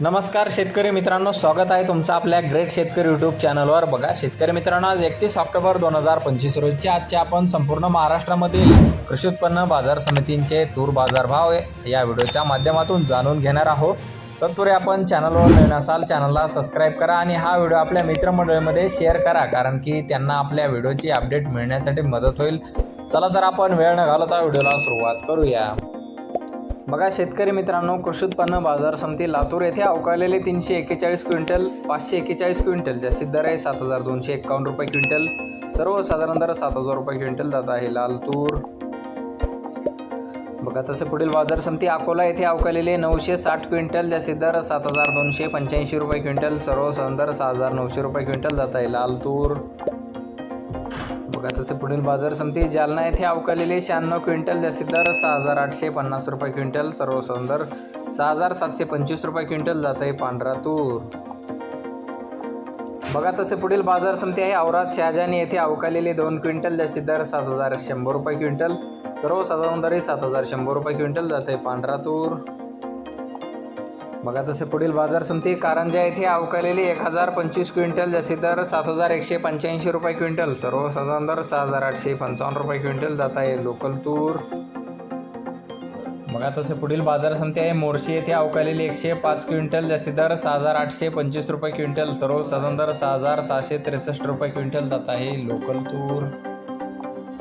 नमस्कार शेतकरी मित्रांनो स्वागत आहे तुमचं आपल्या ग्रेट शेतकरी यूट्यूब चॅनलवर बघा शेतकरी मित्रांनो आज एकतीस ऑक्टोबर दोन हजार पंचवीस रोजच्या आजच्या आपण संपूर्ण महाराष्ट्रामधील कृषी उत्पन्न बाजार समितींचे तूर बाजारभाव या व्हिडिओच्या माध्यमातून जाणून घेणार आहोत. तत्पूर्वी आपण चॅनलवर नवीन असाल चॅनलला सबस्क्राईब करा आणि हा व्हिडिओ आपल्या मित्रमंडळीमध्ये शेअर करा कारण की त्यांना आपल्या व्हिडिओची अपडेट मिळण्यासाठी मदत होईल. चला तर आपण वेळ न घालवता व्हिडिओला सुरुवात करूया. बघा शेतकरी मित्रांनो कृषी उत्पन्न बाजार समिती लातूर येथे अवकाळलेले तीनशे एक्केचाळीस क्विंटल पाचशे एक्केचाळीस क्विंटल जास्तीत दर आहे सात हजार दोनशे एक्कावन्न रुपये क्विंटल सर्वसाधारण दर सात हजार रुपये क्विंटल जात आहे लाल तूर बघा तसे पुढील बाजार समिती अकोला येथे अवकाळलेले नऊशे साठ क्विंटल जास्तीत दर सात हजार दोनशे पंच्याऐंशी रुपये क्विंटल सर्वसाधारण दर सहा हजार नऊशे रुपये क्विंटल जात आहे लाल तूर तसे पुढील बाजार समिती जालना येथे अवकाळलेले शहाण्णव क्विंटल जास्तीत दर सहा हजार आठशे पन्नास रुपये क्विंटल सर्वसाधारण दर सहा हजार सातशे पंचवीस रुपये क्विंटल जात आहे पांढरा तूर. बघा तसे पुढील बाजार समिती आहे औरात शहाजानी येथे अवकालेले दोन क्विंटल जास्तीत दर सात हजार शंभर रुपये क्विंटल सर्वसाधारण दर सात हजार शंभर रुपये क्विंटल जात आहे पांढरा तूर. बघा तसे पुढील बाजार समिती कारंजा येथे अवकलेली एक हजार पंचवीस क्विंटल जसे दर सात हजार एकशे पंच्याऐंशी रुपये क्विंटल सर्वसाधारण हो, दर सहा हजार आठशे पंचावन्न रुपये क्विंटल जात आहे लोकल तूर. बघा तसे पुढील बाजार समिती आहे मोर्शी येथे अवकाळलेली एकशे पाच क्विंटल जसे दर सहा हजार आठशे पंचवीस रुपये क्विंटल सर्वसाधारण हो, दर सहा हजार सहाशे त्रेसष्ट रुपये क्विंटल जात आहे लोकल तूर.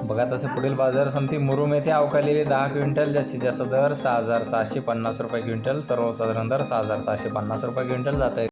बघा तसे पुढील बाजार समिती मुरुम येथे अवकालेली दहा क्विंटल जास्तीत जास्त दर सहा हजार सहाशे पन्नास रुपये क्विंटल सर्वसाधारण दर सहा हजार सहाशे पन्नास रुपये क्विंटल जात आहे.